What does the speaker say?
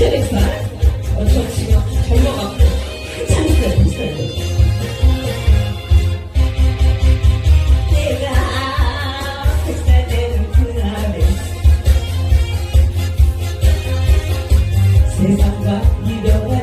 3,400살? 어, 저 지금 젊어갖고 한참 있어요, 있어요. 세상과 이별해